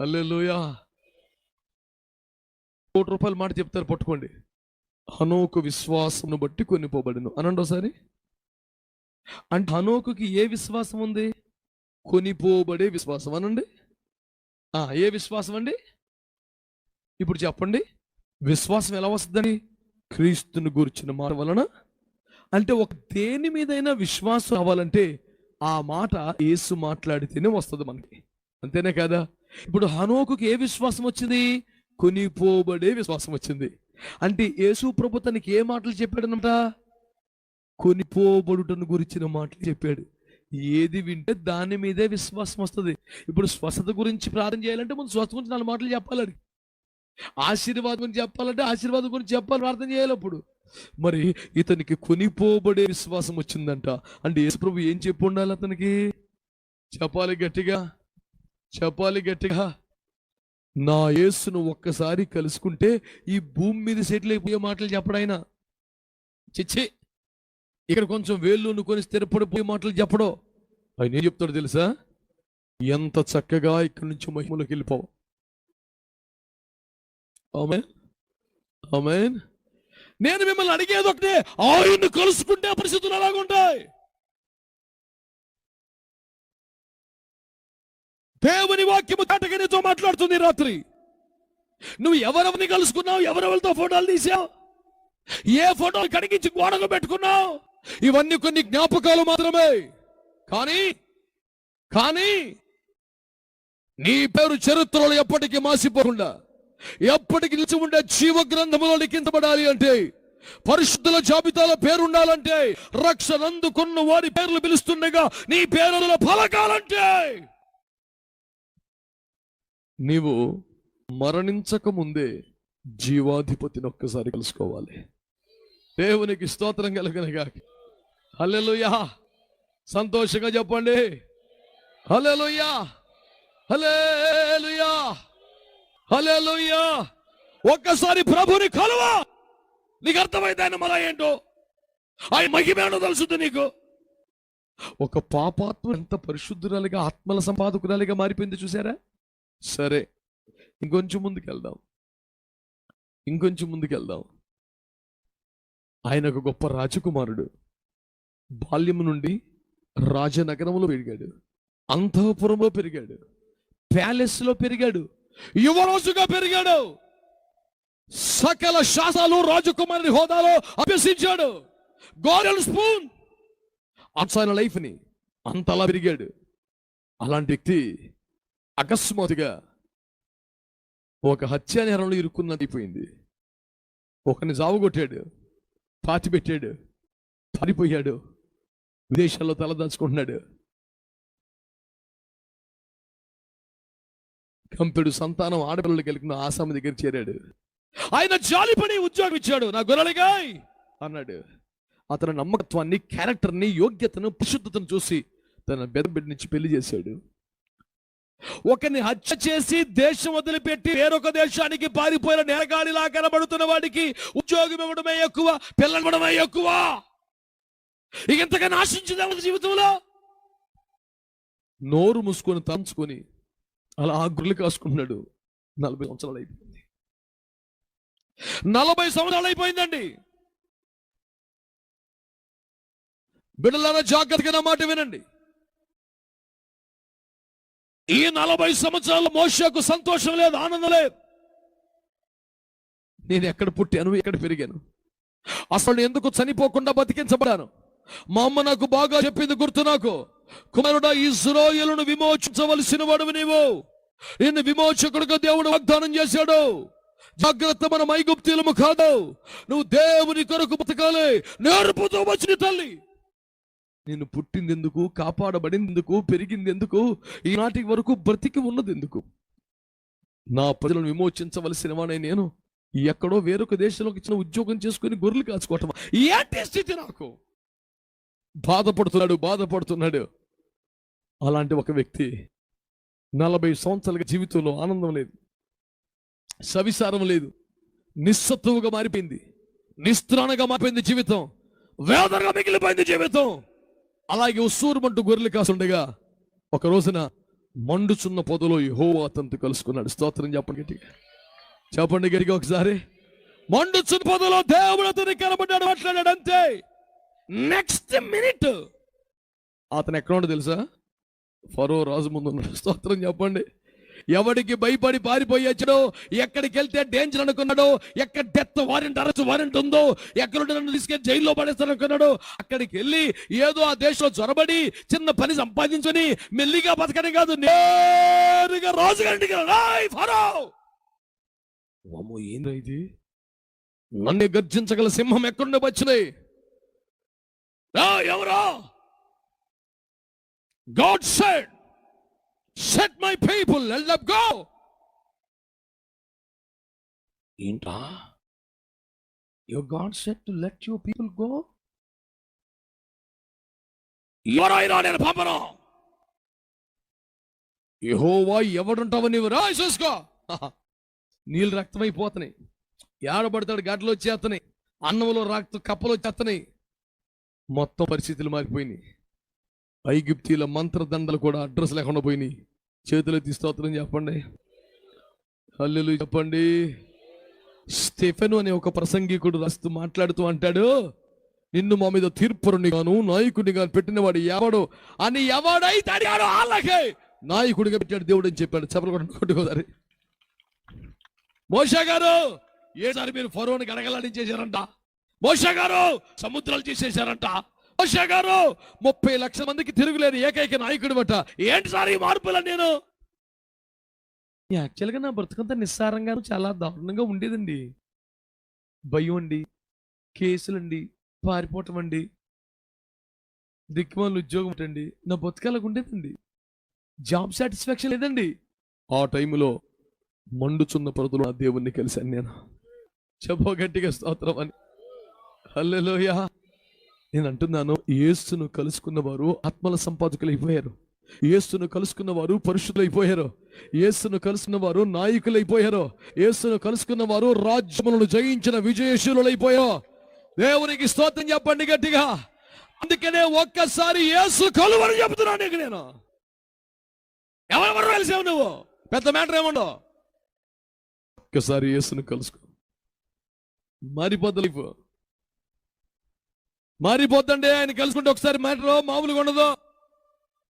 హల్లెలూయా. కోటి రూపాయలు మాట చెప్తారు పట్టుకోండి. హనోకు విశ్వాసమును బట్టి కొనిపోబడిను. అనండి ఒకసారి. అంటే హనోకుకి ఏ విశ్వాసం ఉంది? కొనిపోబడే విశ్వాసం. అనండి. ఆ, ఏ విశ్వాసం అండి? ఇప్పుడు చెప్పండి. విశ్వాసం ఎలా వస్తుందని క్రీస్తుని గురించిన మాట వలన. అంటే ఒక దేని మీదైనా విశ్వాసం అవ్వాలంటే ఆ మాట యేసు మాట్లాడితేనే వస్తుంది మనకి. అంతేనే కదా? ఇప్పుడు హనోకుకి ఏ విశ్వాసం వచ్చింది? కొనిపోబడే విశ్వాసం వచ్చింది. అంటే యేసు ప్రభు తనకి ఏ మాటలు చెప్పాడనమాట? కొనిపోబడుటను గురించిన మాటలు చెప్పాడు. ఏది వింటే దాని మీదే విశ్వాసం వస్తుంది. ఇప్పుడు స్వస్థత గురించి ప్రార్థన చేయాలంటే ముందు స్వస్థ గురించి నాలుగు మాటలు చెప్పాలని ఆశీర్వాదం గురించి చెప్పాలంటే ఆశీర్వాదం గురించి చెప్పాలి ప్రార్థన చేయాలి అప్పుడు. మరి ఇతనికి కొనిపోబడే విశ్వాసం వచ్చిందంట. అంటే యేసుప్రభు ఏం చెప్పి ఉండాలి అతనికి? చెప్పాలి గట్టిగా. చెప్పాలి గట్టిగా. నా యేసును ఒక్కసారి కలుసుకుంటే ఈ భూమి మీద సెటిల్ అయిపోయే మాటలు చెప్పడాయన. చిచ్చి ఇక్కడ కొంచెం వేళ్ళు కొని స్థిరపడిపోయే మాటలు చెప్పడో. ఆయన ఏం చెప్తాడు తెలుసా? ఎంత చక్కగా ఇక్కడి నుంచి మహిమలోకి వెళ్ళిపోవు ఆమెన్. ఆమెన్. నేను మిమ్మల్ని అడిగేది ఒకటే ఆయన్ని కలుసుకుంటే పరిస్థితులు ఎలాగుంటాయి? దేవుని వాక్యము తటగా నీతో మాట్లాడుతుంది రాత్రి. నువ్వు ఎవరెవరిని కలుసుకున్నావు? ఎవరెవరితో ఫోటోలు తీసావు? ఏ ఫోటోలు కడిగించి గోడకు పెట్టుకున్నావు? ఇవన్నీ కొన్ని జ్ఞాపకాలు మాత్రమే. కానీ కానీ నీ పేరు చరిత్రలో ఎప్పటికీ మాసిపోకుండా ఎప్పటికి నిలిచి ఉండే జీవ గ్రంథములో లిఖించబడాలి అంటే పరిశుద్ధుల జాబితాలో పేరుండాలంటే రక్షణ అందుకున్న వారి పేర్లు పిలుస్తుండగా నీ పేరులో పలకాలంటే నీవు మరణించక ముందే జీవాధిపతిని ఒక్కసారి కలుసుకోవాలి. దేవునికి స్తోత్రం కలగనగా హలెలుయా సంతోషంగా చెప్పండి. హలెలుయా హలేలుయా హలేలుయా ఒక్కసారి ప్రభుని కలువా. నీకు అర్థమైతే ఆయన మళ్ళా ఏంటో? ఆయన మహిమేనో తెలుసుద్ది నీకు? ఒక పాపాత్మ ఎంత పరిశుద్ధురాలిగా ఆత్మల సంపాదకురాలిగా మారిపోయింది చూసారా? సరే ఇంకొంచెం ముందుకెళ్దాం. ఇంకొంచెం ముందుకెళ్దాం. ఆయన ఒక గొప్ప రాజకుమారుడు. బాల్యం నుండి రాజనగరంలో పెరిగాడు. అంతఃపురంలో పెరిగాడు. ప్యాలెస్లో పెరిగాడు. యువరాజుగా పెరిగాడు. సకల శాసాలు రాజకుమారుని హోదాలో అభ్యసించాడు. గోరెల్ స్పూన్. ఆయన లైఫ్ని అంతలా పెరిగాడు. అలాంటి వ్యక్తి అకస్మాత్తుగా ఒక హత్యా నేరంలో ఇరుక్కున్నదిపోయింది ఒకరిని జావుగొట్టాడు పాతి పెట్టాడు పారిపోయాడు విదేశాల్లో తలదాచుకుంటున్నాడు. కంపెడు సంతానం ఆడపిల్లలు కలిగిన ఆసామి దగ్గర చేరాడు. ఆయన జాలిపడి ఉద్యోగం ఇచ్చాడు నా గొర్రెలుగాయ్! అన్నాడు. అతని నమ్మకత్వాన్ని క్యారెక్టర్ని యోగ్యతను పరిశుద్ధతను చూసి తన బెద బిడ్డ నుంచి పెళ్ళి చేశాడు. ఒకరిని హత్య చేసి దేశం వదిలిపెట్టి వేరొక దేశానికి పారిపోయిన నేరగాడిలా కనబడుతున్న వాడికి ఉద్యోగం ఇవ్వడమే ఎక్కువ పిల్లనివ్వడమే ఎక్కువ. ఇక ఇంతగా ఆశించింది జీవితంలో? నోరు మూసుకొని తంచుకొని అలా ఆ కాసుకున్నాడు. కాసుకుంటున్నాడు నలభై సంవత్సరాలు అయిపోయింది. నలభై సంవత్సరాలు అయిపోయిందండి. బిడ్డలారా జాగ్రత్తగా నా మాట వినండి. ఈ నలభై సంవత్సరాల మోషకు సంతోషం లేదు ఆనందం లేదు. నేను ఎక్కడ పుట్టాను ఎక్కడ పెరిగాను? అసలు ఎందుకు చనిపోకుండా బతికించబడాను మా అమ్మ నాకు బాగా చెప్పింది గుర్తు నాకు. కుమారుడా ఇజ్రాయలను విమోచించవలసిన వాడు నీవు. నిన్ను విమోచకుడుగా దేవుడు వాగ్దానం చేశాడు. జాగ్రత్త మన మైగుప్తీలము కాదు. నువ్వు దేవుని కొరకు బతకాలి. నేర్పుతూ వచ్చిన తల్లి. నేను పుట్టింది ఎందుకు కాపాడబడింది ఎందుకు పెరిగింది ఎందుకు ఈనాటి వరకు బ్రతికి ఉన్నది ఎందుకు నా ప్రజలను విమోచించవలసిన వాడే నేను ఎక్కడో వేరొక దేశంలోకి ఇచ్చిన ఉద్యోగం చేసుకుని గొర్రెలు కాచుకోవటం. ఏంటి స్థితి నాకు? బాధపడుతున్నాడు బాధపడుతున్నాడు. అలాంటి ఒక వ్యక్తి నలభై సంవత్సరాల జీవితంలో ఆనందం లేదు. సవిసారం లేదు. నిస్సత్తువుగా మారిపోయింది. నిస్త్రాణగా మారిపోయింది జీవితం. వేదనగా మిగిలిపోయింది జీవితం. అలాగే ఉసూరుమంటూ గొర్రెలు కాసుండగా ఒక రోజున మండుచున్న పొదలో యహో అతనితో కలుసుకున్నాడు. స్తోత్రం చెప్పండి గట్టిగా. చెప్పండి గట్టిగా ఒకసారి. మండుచున్న పొదలో దేవుడు అతని కనబడ్డాడు మాట్లాడాడు అంతే. నెక్స్ట్ మినిట్ అతను ఎక్కడ ఉండో తెలుసా? ఫరో రాజు ముందు ఉన్నాడు. స్తోత్రం చెప్పండి. ఎవడికి భయపడి పారిపోయొచ్చడో ఎక్కడికి వెళ్తే డేంజర్ అనుకున్నాడో ఎక్కడ డెత్ వారెంట్ అరెస్ట్ వారెంట్ ఉందో ఎక్కడుంటే నన్ను తీసుకెళ్ళి జైల్లో పడేస్తారనుకున్నాడో అక్కడికి వెళ్ళి ఏదో ఆ దేశంలో చొరబడి చిన్న పని సంపాదించుని మెల్లిగా బతకని కాదు. నేరుగా రాజు గారింటికి రాయ్ ఇది? నన్ను గర్జించగల సింహం ఎక్కడుండే వచ్చినాయి రా God said set my people let go ఏంటా your God set to let your people go ఎవరైనా నేను పంపను. యహోవా ఎవడుంటావు నీవు రా చూసుకో. నీళ్ళు రక్తమైపోతున్నాయి. ఏడబడతాడు గడ్డలు వచ్చేస్తున్నాయి. అన్నంలో రక్త కప్పలు వచ్చేస్తున్నాయి. మొత్తం పరిస్థితులు మారిపోయినాయి. ఐగిప్తీల మంత్రదండలు కూడా అడ్రస్ లేకుండా పోయినాయి. చేతులు తీస్తోత్రం చెప్పండి. అల్లులు చెప్పండి. స్టెఫెను అనే ఒక ప్రసంగికుడు రాస్తూ మాట్లాడుతూ అంటాడు నిన్ను మా మీద తీర్పురుని గాను నాయకుడిని పెట్టినవాడు ఎవడు అని ఎవడైతే అడిగాడు అలాగే నాయకుడిగా పెట్టాడు దేవుడు అని చెప్పాడు. చెప్పలు కూడా కొట్టుకోదారి మోషా గారు ఏసారి మీరు ఫరోని గడగలాడించేశారంట మోషా గారు సముద్రాలు చేసేశారంట. మోషా గారు ముప్పై లక్షల మందికి తిరుగులేని ఏకైక నాయకుడు బట్ట ఏంటి సార్ ఈ మార్పుల నేను? యాక్చువల్గా నా బ్రతుకంతా నిస్సారంగా చాలా దారుణంగా ఉండేదండి. భయం అండి కేసులండి పారిపోవటం అండి దిక్కుమాలు ఉద్యోగం అండి నా బతుకలాగా ఉండేదండి. జాబ్ సాటిస్ఫాక్షన్ లేదండి. ఆ టైంలో మండుచున్న పొరతులు ఆ దేవుణ్ణి కలిశాను నేను. చెప్పో గట్టిగా స్తోత్రం అని. హల్లెలోయా. నేను అంటున్నాను యేసును కలుసుకున్న వారు ఆత్మల సంపాదకులు అయిపోయారు యేసును కలుసుకున్న వారు పరిశుద్ధులు అయిపోయారు యేసును కలుసుకున్న వారు నాయకులు అయిపోయారు యేసును కలుసుకున్న వారు రాజ్యములను జయించిన విజయశీలు అయిపోయారు దేవునికి స్తోత్రం చెప్పండి గట్టిగా. అందుకనే ఒక్కసారి యేసు కలువని చెబుతున్నాను నీకు నేను. ఎవరెవరు కలిసావు నువ్వు? పెద్ద మ్యాటర్ ఏముండవు ఒక్కసారి యేసును కలుసుకో. మారిపోద్ది లైఫ్ మారిపోద్దండి. ఆయన కలుసుకుంటే ఒకసారి మాటలో మామూలుగా ఉండదు.